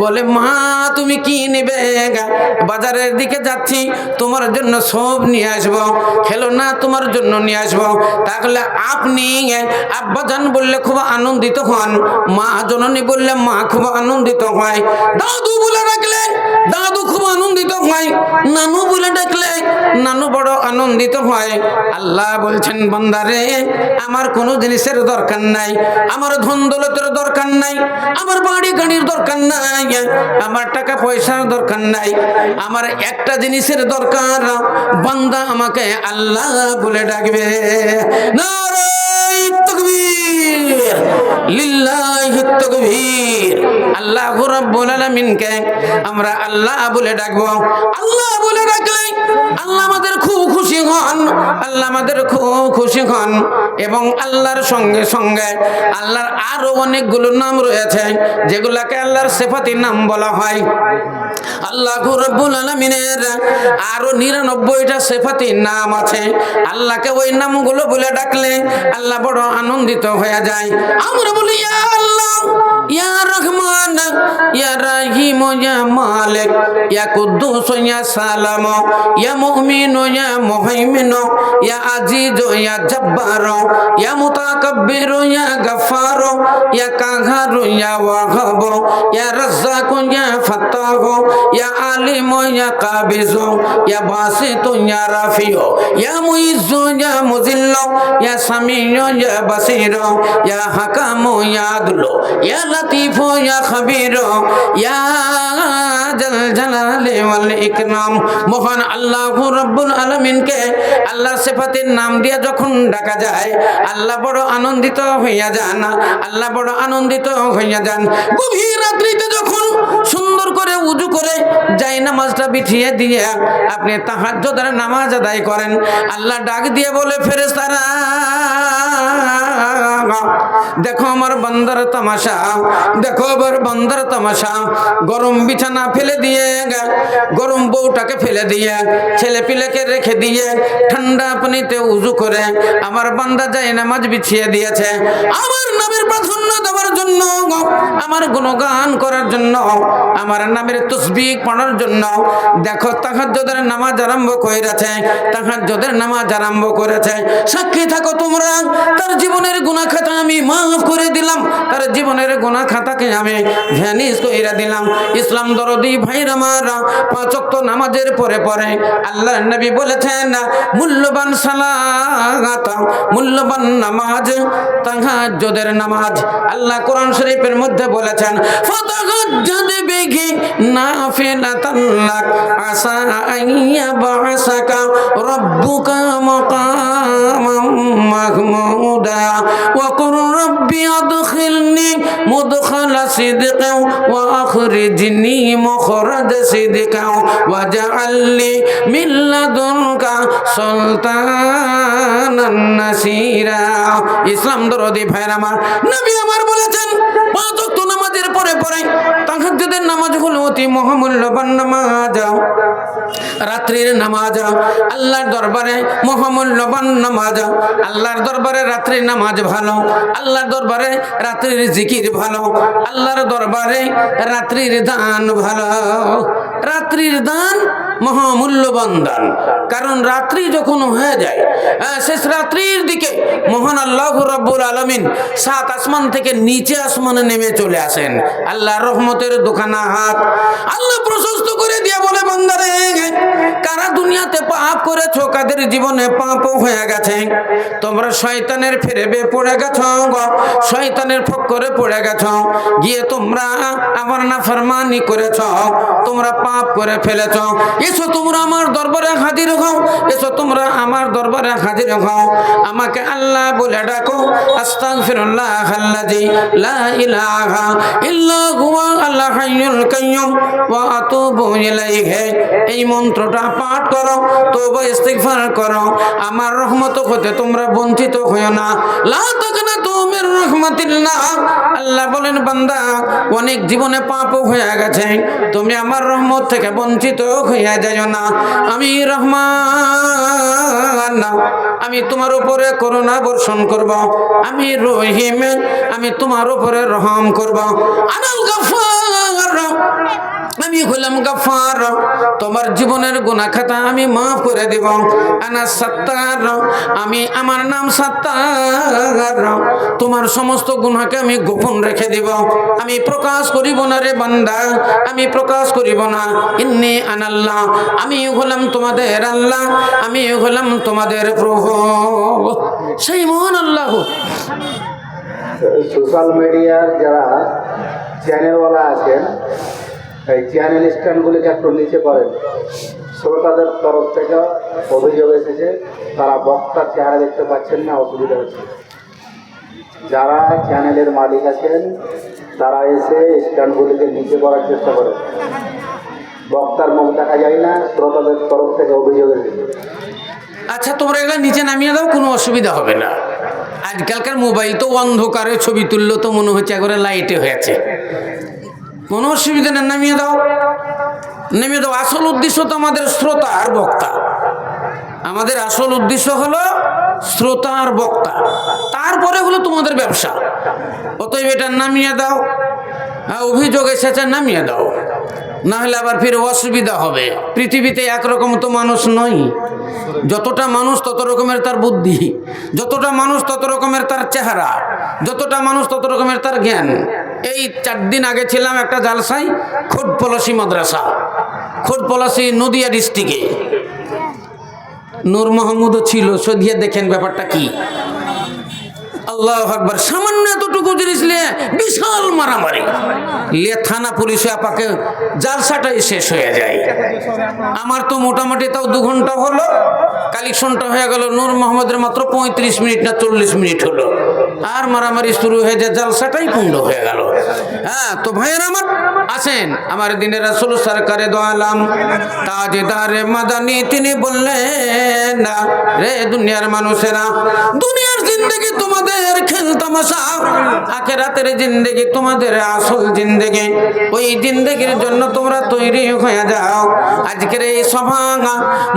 বলে, মা, তুমি কি নেবে বাজারের দিকে যাচ্ছি, তোমার জন্য সব নিয়ে আসব। খেলো না, তোমার জন্য নিয়ে আসব। তাহলে আপনি আব্বাজান বললে খুব আনন্দিত হন, মা জননী বললে মা খুব আনন্দিত হয়। দাদু বলে রাখলেন, দাদু খুব আনন্দিত হয় নানু বলে ডাকলে, নানু বড় আনন্দিত হয় আল্লাহ বলছেন বান্দারে আমার কোনো জিনিসের দরকার নাই। আমার ধন দৌলতের দরকার নাই। আমার বাড়ি গাড়ির দরকার নাই। আমার টাকা পয়সার দরকার নাই। আমার একটা জিনিসের দরকার। বান্দা আমাকে আল্লাহ বলে ডাকবে। নারাই তাকবীর। আল্লাহ আমরা আল্লাহ বলে ডাকবো। আল্লাহ বলে ডাকলে আল্লাহ আমাদের খুব খুশি হন, আল্লাহ আমাদের খুব খুশি হন। এবং আল্লাহর সঙ্গে সঙ্গে আল্লাহর আরও অনেকগুলো নাম রয়েছে, যেগুলাকে আল্লাহর সেফাতির নাম বলা হয়। আল্লাহ রব্বুল আলমিনের আরও নিরানব্বইটা সেফাতির নাম আছে। আল্লাহকে ওই নামগুলো বলে ডাকলে আল্লাহ বড় আনন্দিত হয়ে যায়। আমরা বলি আল্লাহ ইয়া রহমান, ইয়া রাহিম, ইয়া মালিক, ইয়া কুদ্দুস, ইয়া সালাম, ইয়া মুমিন, ইয়া মুহাইমিন, ইয়া আজিজ, ইয়া জব্বার, ইয়া মুতাকাব্বির, ইয়া গফার ইয়া কাহার, ইয়া ওয়াহাব, ইয়া রাজ্জাক, ইয়া ফাত্তাহ, ইয়া আলিম, ইয়া কাবিজ, ইয়া বাসিত, ইয়া রাফিউ, ইয়া মুইজ ইয়া মুজিল্ল ইয়া সামিউ, ইয়া বাসির, ইয়া হাকাম, ইয়া আদল ইয়া লতিফ, ইয়া খবীর, ইয়া জাল জালালি ওয়াল ইকরাম। মহান আল্লাহ রাব্বুল আলামিনকে আল্লাহ সিফাতের নাম দিয়ে যখন ডাকা যায়, আল্লাহ বড় আনন্দিত হইয়া যান, আল্লাহ বড় আনন্দিত হইয়া যান। গভীর রাত্রিতে যখন সুন্দর করে উজু করে যাই নামাজটা বিঠিয়ে দিয়ে আপনি তাহাজ্জুদের নামাজ আদায় করেন, আল্লাহ ডাক দিয়ে বলে, ফেরেশতারা দেখো আমার বান্দার তামাশা, দেখো আমার বান্দার তামাশা। গরম বিছানা ফেলে দিয়ে গরম বউটাকে ফেলে দিয়ে, ছেলে পিলেকে রেখে দিয়ে ঠান্ডা পানিতে উজু করে আমার বান্দা যায় নামাজ বিছিয়ে দিয়েছে। আমার নামের প্রাধান্য দেওয়ার জন্য আমার গুণগান করার জন্য, আমার নামের তসবিক পড়ার জন্য। দেখো তাহাজ্জুদের নামাজ আরম্ভ করেছে তাহাজ্জুদের নামাজ আরম্ভ করেছে। সাক্ষী থাকো তোমরা, তার জীবনের গুনাহ খাতা আমি মাফ করে দিলাম তার জীবনের গুনাহ খাতাকে আমি ভ্যানিশ করে দিলাম। ইসলাম দরদি ভাইর আমার পাঁচ ওয়াক্ত নামাজের পরে পরে আল্লাহ নবী বলেছেন, মূল্যবান সালাত, মূল্যবান নামাজ, তাহাজ্জুদের নামাজ। আল্লাহ কোরআন শরীফের মধ্যে বলেছেন, ফাতাহাজ্জাদ বিহি নাফিলাতান লাক, আসা আইয়া বাসাকা রাব্বুকা মাকামাম মাহমুদা, ওয়া কুর রাব্বি আদখিলনি মুদখালা সিদকা ওয়া আখরিজনি মুখরাজ সিদকা ওয়াজআল লি মিন লাদুনকা সুলতানান নাসিরা। ইসলাম দরদি ভাইরা আমার, নবী আমার বলেছেন, পাঁচ ওয়াক্ত নামাজের পরে পরে তাহাজ্জুদের নামাজ হলো অতি মহামূল্যবান নামাজ। রাত্রির নামাজ, আল্লাহর দরবারে মহামূল্যবান নামাজ, আল্লাহর দরবারে রাত্রির নামাজ ভালো, আল্লাহর দরবারে রাত্রির জিকির ভালো, আল্লাহর দরবারে রাত্রির দান ভালো। রাত্রির দান মহামূল্যবান দান। কারণ রাত্রি যখন হয়ে যায় শেষ রাত্রির দিকে মহান আল্লাহ রব্বুল আলমিন সাত আসমান থেকে নিচে আসমানে নেমে চলে আসেন। আল্লাহ রহমতের দোকানা হাত আল্লাহ প্রশস্ত করে দিয়ে বলে, বান্দারে কারা দুনিয়াতে পাপ করেছ? কাদের জীবনে পাপ হয়ে গেছে? তোমরা শয়তানের ফেরেবে পড়ে গেছো শয়তানের ফক্করে পড়ে গেছো। গিয়ে তোমরা আমার না ফরমানি করেছ। তোমরা পাপ করে ফেলেছ। এসো তোমরা আমার দরবারে হাজির হও। এসো তোমরা আমার দরবারে হাজির হও। আমাকে আল্লাহ বলে ডাকো, আস্তাগফিরুল্লাহ আল্লাযী লা ইলাহা ইল্লা হুয়া আল হাইয়ুল কাইয়্যুম ওয়া আতুবু ইলাইহি। এই মন্ত্রটা পাঠ করো, তওবা, ইস্তিগফার করো। আমার রহমত হতে তোমরা বঞ্চিত হইও না। বলেন, বান্দা, অনেক জীবনে পাপ হয়ে গেছে। তুমি আমার রহমত থেকে বঞ্চিত হইয়া যাইও না। আমি রহমান আমি তোমার উপরে করুণা বর্ষণ করব। আমি রহিম। আমি তোমার উপরে রহম করব। আনাল হলাম গাফার, তোমার জীবনের গুনাহ খাতা আমি মাফ করে দেব। আনা সত্তার, আমি আমার নাম সত্তার, তোমার সমস্ত গুনাহকে আমি গোপন রেখে দেব। আমি প্রকাশ করিব না রে বান্দা, আমি প্রকাশ করিব না। ইন্নি আনাল্লাহ, আমি হলাম তোমাদের আল্লাহ, আমি হলাম তোমাদের প্রভু সেই মহান আল্লাহ। সোশ্যাল মিডিয়ার যারা চ্যানেলওয়ালা আছেন এই চ্যানেল স্ট্যান্ডগুলিকে একটু নিচে করেন। শ্রোতাদের তরফ থেকে অভিযোগ এসেছে, তারা বক্তার চেহারা দেখতে পাচ্ছেন না, অসুবিধা হচ্ছে। যারা চ্যানেলের মালিক আছেন, তারা এসে স্ট্যান্ডগুলিকে নিচে করার চেষ্টা করেন। বক্তার মুখ দেখা যায় না, শ্রোতাদের তরফ থেকে অভিযোগ এসেছে। আচ্ছা তোমরা এগুলো নিচে নামিয়ে দাও, কোনো অসুবিধা হবে না। আজকালকার মোবাইল তো অন্ধকারে ছবি তুললো তো মনে হচ্ছে একবারে লাইটে হয়েছে কোনো অসুবিধা নেই, নামিয়ে দাও। নেমে দাও। আসল উদ্দেশ্য তো আমাদের শ্রোতা আর বক্তা। আমাদের আসল উদ্দেশ্য হলো শ্রোতা আর বক্তা। তারপরে হলো তোমাদের ব্যবসা। অতএব এটা নামিয়ে দাও। হ্যাঁ অভিযোগ এসেছে, নামিয়ে দাও। না হলে আবার ফিরে অসুবিধা হবে। পৃথিবীতে একরকম তো মানুষ নয়। যতটা মানুষ তত রকমের তার বুদ্ধি, যতটা মানুষ তত রকমের তার চেহারা, যতটা মানুষ তত রকমের তার জ্ঞান। এই চার দিন আগে ছিলাম একটা জালসাই খোদ পলাশি মাদ্রাসা খোদ পলাশি নদিয়া ডিস্ট্রিক্টে। নূর মোহাম্মদও ছিল সদিয়ে দেখেন ব্যাপারটা কি। আল্লাহ আকবর, সামান্য এতটুকু জিনিস নিয়ে বিশাল মারামারি। লিয়ে থানা পুলিশে আপাকে জালসাটাই শেষ হয়ে যায়। আমার তো মোটামুটি তাও দু ঘণ্টা হলো। কালেকশনটা হয়ে গেল, নূর মোহাম্মদের মাত্র পঁয়ত্রিশ মিনিট না চল্লিশ মিনিট হলো। আর মারামারি শুরু হয়ে যায়, জালসাটাই পূর্ণ হয়ে গেল। হ্যাঁ তো ভাইয়ের আমার আসেন আমার দিনের রাসুল সরকারে দোয়ালাম তাজেদারে মাদানি তিনি বললেন রে দুনিয়ার মানুষেরা, দুনিয়ার জিন্দগি তোমাদের খেল তামাশা, আখেরাতের জিন্দগি তোমাদের আসল জিন্দগি। ওই জিন্দগির জন্য তোমরা তৈরি হয়ে যাও। আজকের এই সভা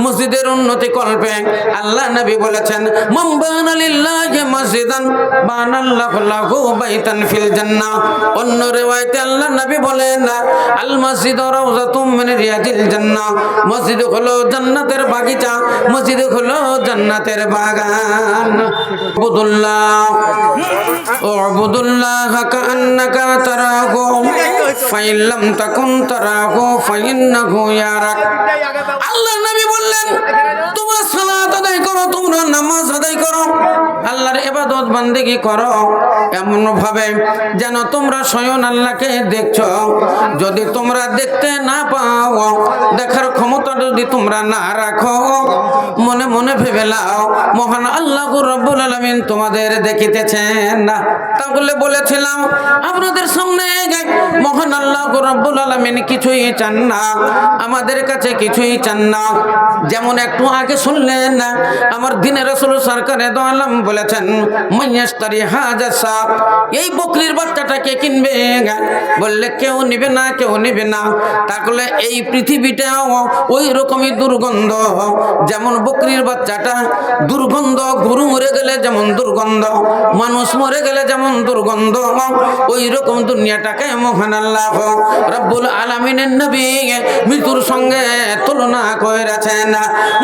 মসজিদের উন্নতি কল্পে আল্লাহ নবী বলেছেন মাম্বান আলিল্লাহি মসজিদান, বানাল্লাহু লাহু বাইতান ফিল জান্নাহ। অন্য রিওয়ায়াতে আল্লাহ নবী বলেন জান্নাহ আল মসজিদ রাউজাতুম মিন রিয়াদিল জান্নাহ। মসজিদ হলো জান্নাতের বাগিচা, মসজিদ হলো জান্নাতের বাগান। আবুদুল্লাহ আবুদুল্লাহ কান্নাকা তারাহু, ফাইন লাম তাকুন তারাহু, ফাইন্নাহু ইয়ারাক। আল্লাহ নবী বললেন, তোমরা সালাত আদায় করো, তোমরা নামাজ আদায় করো। আল্লাহর ইবাদত বান্দেগি করো। এমন ভাবে যেন তোমরা স্বয়ং আল্লাহকে দেখছ। যদি তোমরা দেখতে না পাও, দেখার ক্ষমতা যদি তোমরা না রাখো, মনে মনে ভেবে লাও মহান আল্লাহ রব্বুল আলামিন তোমাদের দেখিতেছেন না। তা তাহলে বলেছিলাম, আপনাদের সামনে মহান আল্লাহ রব্বুল আলামিন কিছুই চান না, আমাদের কাছে কিছুই চান না। যেমন একটু আগে শুনলেন না আমার দিনের রসুল সরকারে দোয়ালাম বলেছেন মাইয়াস্তারি হাজার এই বকরির বাচ্চাটাকে কিনবে? বললে, কেউ নিবে না, কেউ নিবে না। তাহলে এই পৃথিবীটাও ওই রকমই দুর্গন্ধ। যেমন বকরির বাচ্চাটা দুর্গন্ধ, গরু মরে গেলে যেমন দুর্গন্ধ, মানুষ মরে গেলে যেমন দুর্গন্ধ, ওই রকম দুনিয়াটাকে মহান আল্লাহ রব্বুল আলমিনের নবী মৃত্যুর সঙ্গে তুলনা করেছেন।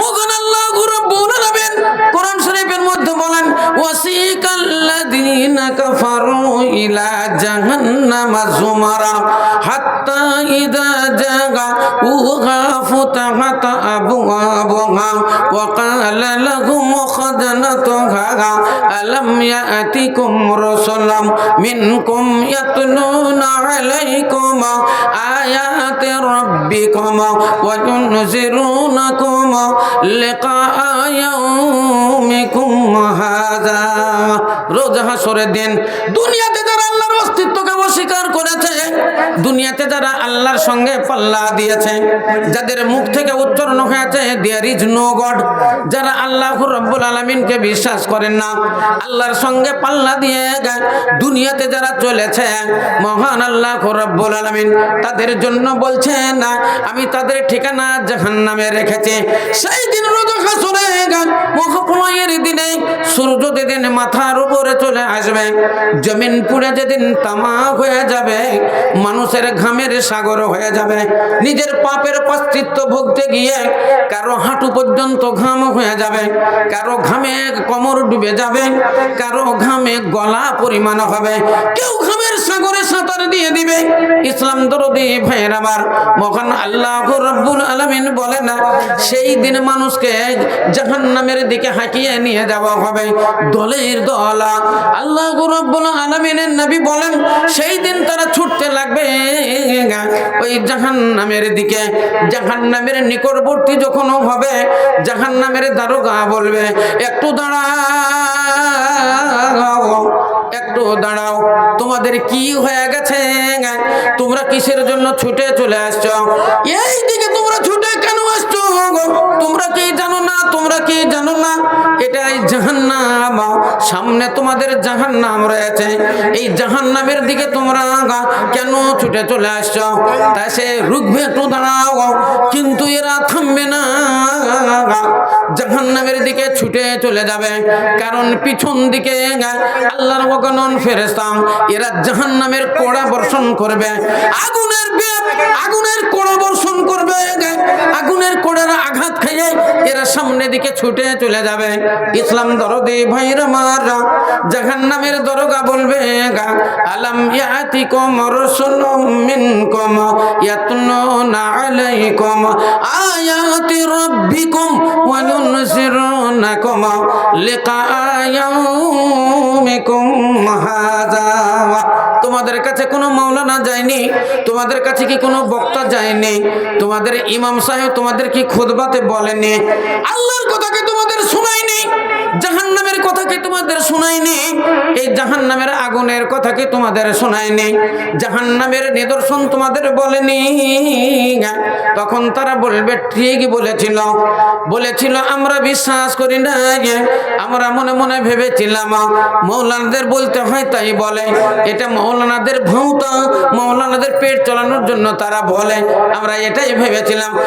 মহান আল্লাহ রব্বুল জাহান্নামা যুমারা হাত্তা ইযা জাগা উহা ফুতাহাত আবওয়াবুহা ওয়া ক্বালা লাহুম খাজানাতুহা আলাম ইয়াতিকুম রাসূলুম মিনকুম ইয়াতলুনা আলাইকুম আয়াতি রাব্বিকুম ওয়া ينذرونكم لقاء يومكم هذا রোজ হাসরের দিন দুনিয়াতে যারা আল্লাহর ওয়াস্তে অস্তিত্বকে অস্বীকার করেছে। দুনিয়াতে যারা আল্লাহর সঙ্গে পাল্লা দিয়েছে, যাদের মুখ থেকে উচ্চারণ হয়েছে দেয়ার ইজ নো গড যারা আল্লাহ রব্বুল আলমিনকে বিশ্বাস করেন না, আল্লাহর সঙ্গে পাল্লা দিয়ে দুনিয়াতে যারা চলেছে, মহান আল্লাহ রব্বুল আলমিন তাদের জন্য বলছে, না, আমি তাদের ঠিকানা জাহান নামে রেখেছি। সেই দিন রোজ হাসরে মহাপ্রলয়ের দিনে সূর্য যেদিন মাথার উপরে চলে আসবে, জমিন পুড়ে যেদিন তামা হয়ে যাবে, মানুষের ঘামের সাগর হয়ে যাবে। নিজের পাপের পাস্তিত্ব ভুগতে গিয়ে কারও হাঁটু পর্যন্ত ঘাম হয়ে যাবে, কারও ঘামে কোমর ডুবে যাবে, কারও ঘামে গলা পরিমাণ হবে। কেউ ঘামের সাগরে সাঁতার দিয়ে দিবে। ইসলাম দরদি ভাইয়ের আমার মহান আল্লাহ রব্বুল আলমিন বলে না, সেই দিন মানুষকে জাহান নামের দিকে হাঁকিয়ে নিয়ে যাওয়া হবে। দলের দলা, আল্লাহ রব্বুল আলমিনের নবী বলেন সেই দিন তারা ছুটতে লাগবে ওই জাহান নামের দিকে জাহান নামের নিকটবর্তী যখন হবে জাহান নামের দারোগা বলবে, একটু দাঁড়া একটু দাঁড়াও, তোমাদের কি হয়ে গেছে তোমরা কিসের জন্য ছুটে চলে আসছ? এই তোমরা কি জানো না? তোমরা কি জানো না? এটাই জাহান্নাম। সামনে তোমাদের জাহান্নাম রয়েছে। এই জাহান্নামের দিকে তোমরা কেন ছুটে চলে আসছো? তাই সে রুখবে একটু দাঁড়াও। কিন্তু এরা থামবে না। জাহান্নামের দিকে ছুটে চলে যাবে। কারণ পিছন দিকে আল্লাহর অগণন ফেরেস্তাম এরা জাহান্নামের কোড়া বর্ষণ করবে। আগুনের আগুনের কোড়া বর্ষণ করবে আগুনের কোড়ার আঘাত খেয়ে এরা সামনে দিকে ছুটে চলে যাবে। ইসলাম দরদি ভাইরা মারা, জাহান্নামের দরগা বলবে গা, আলাম ইয়াতিকুম রাসূলুম মিনকুম, ইয়াতলুনা আলাইকুম আয়াতি রাব্বিকুম, ওয়া ইউনজিরুনাকুম لقاء يومكم هذا. তোমাদের কাছে কোনো মাওলানা যায়নি? তোমাদের কাছে কি কোনো বক্তা যায়নি? তোমাদের ইমাম সাহেব তোমাদের কি খুদবাতে বলেনি? আল্লাহর কথাকে তোমাদের শোনায়নি? জাহান্নামের কথা কি তোমাদের শোনায়নি? এই জাহান্নামের আগুনের কথা কি তোমাদের শোনায়নি? জাহান্নামের নিদর্শন তোমাদের বলেনি। তখন তারা বলবে, ঠিক বলেছিল। বলেছিল, আমরা বিশ্বাস করি না আমরা মনে মনে ভেবেছিলাম, মৌলানাদের বলতে হয় তাই বলে। এটা মৌলানাদের ভৌতা, মৌলানাদের পেট চালানোর জন্য তারা বলে। আমরা এটাই ভেবেছিলাম।